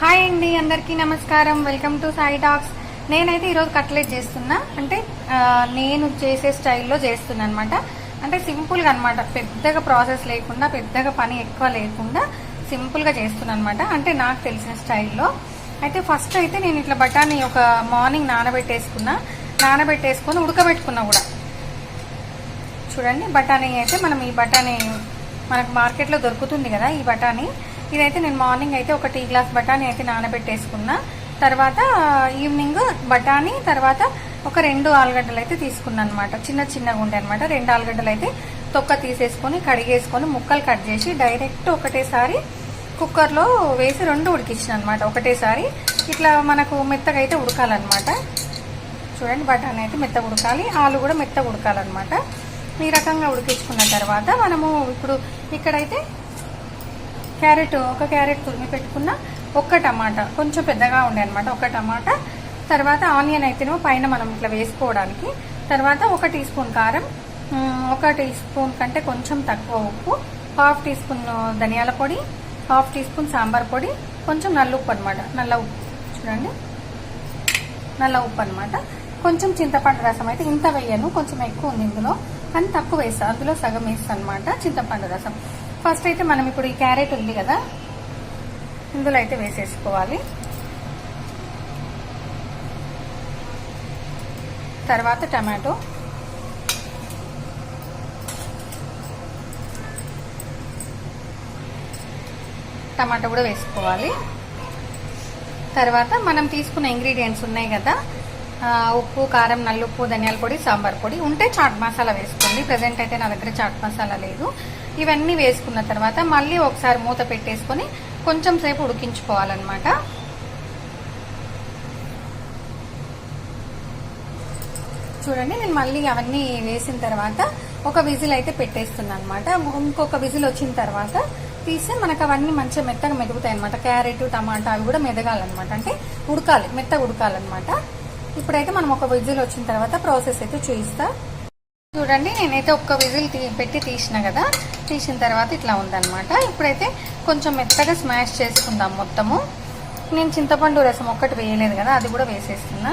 Hi అండి అందరికీ నమస్కారం. వెల్కమ్ టు సాయి టాక్స్ నేనైతే ఈరోజు కట్లెట్ చేస్తున్నా. అంటే నేను చేసే స్టైల్లో చేస్తున్నా అనమాట అంటే సింపుల్గా అనమాట పెద్దగా ప్రాసెస్ లేకుండా పెద్దగా పని ఎక్కువ లేకుండా సింపుల్గా చేస్తున్నా అనమాట అంటే నాకు తెలిసిన స్టైల్లో. అయితే ఫస్ట్ అయితే నేను ఇట్లా బఠానీ ఒక మార్నింగ్ నానబెట్టేసుకున్నా. నానబెట్టేసుకొని ఉడకబెట్టుకున్నా కూడా. చూడండి బఠానీ అయితే మనం ఈ బఠానీ మనకు మార్కెట్లో దొరుకుతుంది కదా ఈ బఠానీ. ఇదైతే నేను మార్నింగ్ అయితే ఒక టీ గ్లాస్ బఠానీ అయితే నానబెట్టేసుకున్నా. తర్వాత ఈవినింగ్ బఠానీ తర్వాత ఒక రెండు ఆలుగడ్డలు అయితే తీసుకున్నాను అనమాట చిన్న చిన్నగా ఉండే అనమాట రెండు ఆలుగడ్డలు అయితే తొక్క తీసేసుకొని కడిగేసుకొని ముక్కలు కట్ చేసి డైరెక్ట్ ఒకటేసారి కుక్కర్లో వేసి రెండు ఉడికించిన అనమాట ఒకటేసారి ఇట్లా మనకు మెత్తగా అయితే ఉడకాలన్నమాట. చూడండి బఠానీ అయితే మెత్తగా ఉడకాలి. ఆలు కూడా మెత్తగా ఉడకాలన్నమాట. ఈ రకంగా ఉడికించుకున్న తర్వాత మనము ఇప్పుడు ఇక్కడైతే క్యారెట్ ఒక క్యారెట్ తురిమి పెట్టుకున్న ఒక్క టమాటా. కొంచెం పెద్దగా ఉండే అనమాట ఒక టమాటా. తర్వాత ఆనియన్ అయితేనేమో పైన మనం ఇట్లా వేసుకోవడానికి. తర్వాత ఒక టీ స్పూన్ కారం ఒక టీ స్పూన్ కంటే కొంచెం తక్కువ ఉప్పు హాఫ్ టీ స్పూన్ ధనియాల పొడి హాఫ్ టీ స్పూన్ సాంబార్ పొడి కొంచెం నల్ల ఉప్పు అనమాట నల్ల ఉప్పు చూడండి. నల్ల ఉప్పు అనమాట కొంచెం చింతపండు రసం అయితే ఇంత వేయను కొంచెం ఎక్కువ ఉంది ఇందులో. కానీ తక్కువ వేస్తాను అందులో సగం వేస్తాను అనమాట చింతపండు రసం. ఫస్ట్ అయితే మనం ఇప్పుడు ఈ క్యారెట్ ఉంది కదా ఇందులో అయితే వేసేసుకోవాలి. తర్వాత టమాటో. టమాటో కూడా వేసుకోవాలి. తర్వాత మనం తీసుకున్న ఇంగ్రీడియంట్స్ ఉన్నాయి కదా ఉప్పు కారం నల్లుప్పు ధనియాల పొడి సాంబార్ పొడి ఉంటే చాట్ మసాలా వేసుకోండి. ప్రజెంట్ అయితే నా దగ్గర చాట్ మసాలా లేదు. ఇవన్నీ వేసుకున్న తర్వాత మళ్ళీ ఒకసారి మూత పెట్టేసుకొని కొంచెం సేపు ఉడికించుకోవాలన్నమాట. చూడండి నేను మళ్ళీ అవన్నీ వేసిన తర్వాత ఒక విజిల్ అయితే పెట్టేస్తున్నాను అనమాట ఇంకొక విజిల్ వచ్చిన తర్వాత తీస్తే మనకు అవన్నీ మంచిగా మెత్తగా మెదుగుతాయి అనమాట క్యారెట్ టమాటా అవి కూడా మెదగాలన్నమాట. అంటే ఉడకాలి మెత్తగా ఉడకాలన్నమాట. ఇప్పుడైతే మనం ఒక విజిల్ వచ్చిన తర్వాత ప్రాసెస్ అయితే చూపిస్తా చూడండి నేనైతే ఒక్క విజిల్ తీ పెట్టి తీసిన కదా. తీసిన తర్వాత ఇట్లా ఉందన్నమాట. ఇప్పుడైతే కొంచెం మెత్తగా స్మాష్ చేసుకుందాం మొత్తము. నేను చింతపండు రసం ఒక్కటి వేయలేదు కదా అది కూడా వేసేస్తున్నా.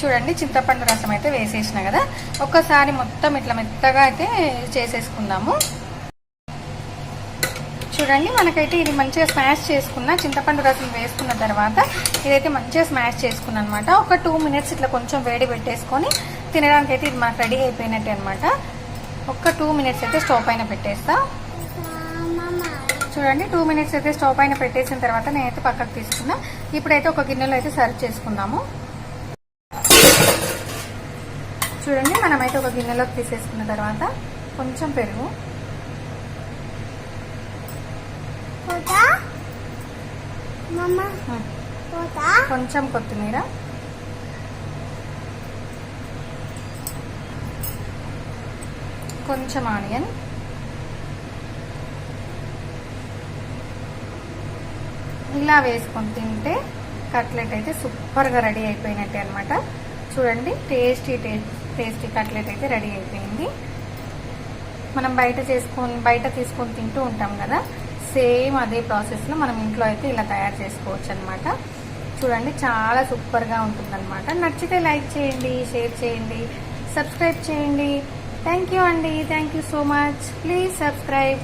చూడండి చింతపండు రసం అయితే వేసేసిన కదా. ఒక్కసారి మొత్తం ఇట్లా మెత్తగా అయితే చేసేసుకుందాము. చూడండి మనకైతే ఇది మంచిగా స్మాష్ చేసుకున్న చింతపండు రసం వేసుకున్న తర్వాత ఇదైతే మంచిగా స్మాష్ చేసుకున్న అనమాట ఒక టూ మినిట్స్ ఇట్లా కొంచెం వేడి పెట్టేసుకొని తినడానికి అయితే ఇది మనకు రెడీ అయిపోయినట్టే అనమాట ఒక్క టూ మినిట్స్ అయితే స్టవ్ పైన పెట్టేస్తా. చూడండి టూ మినిట్స్ అయితే స్టవ్ పైన పెట్టేసిన తర్వాత నేనైతే పక్కకు తీసుకున్నా. ఇప్పుడైతే ఒక గిన్నెలో అయితే సర్వ్ చేసుకుందాము. చూడండి మనమైతే ఒక గిన్నెలోకి తీసేసుకున్న తర్వాత కొంచెం పెరుగు. కొంచెం కొత్తిమీర. కొంచెం ఆనియన్. ఇలా వేసుకొని తింటే కట్లెట్ అయితే సూపర్గా రెడీ అయిపోయినట్టే అనమాట చూడండి టేస్టీ టేస్టీ కట్లెట్ అయితే రెడీ అయిపోయింది. మనం బయట చేసుకొని బయట తీసుకొని తింటూ ఉంటాం కదా. సేమ్ అదే ప్రాసెస్లో మనం ఇంట్లో అయితే ఇలా తయారు చేసుకోవచ్చు అనమాట చూడండి చాలా సూపర్గా ఉంటుందన్నమాట నచ్చితే లైక్ చేయండి షేర్ చేయండి సబ్స్క్రైబ్ చేయండి. థ్యాంక్ యూ అండి. Thank you so much. Please subscribe.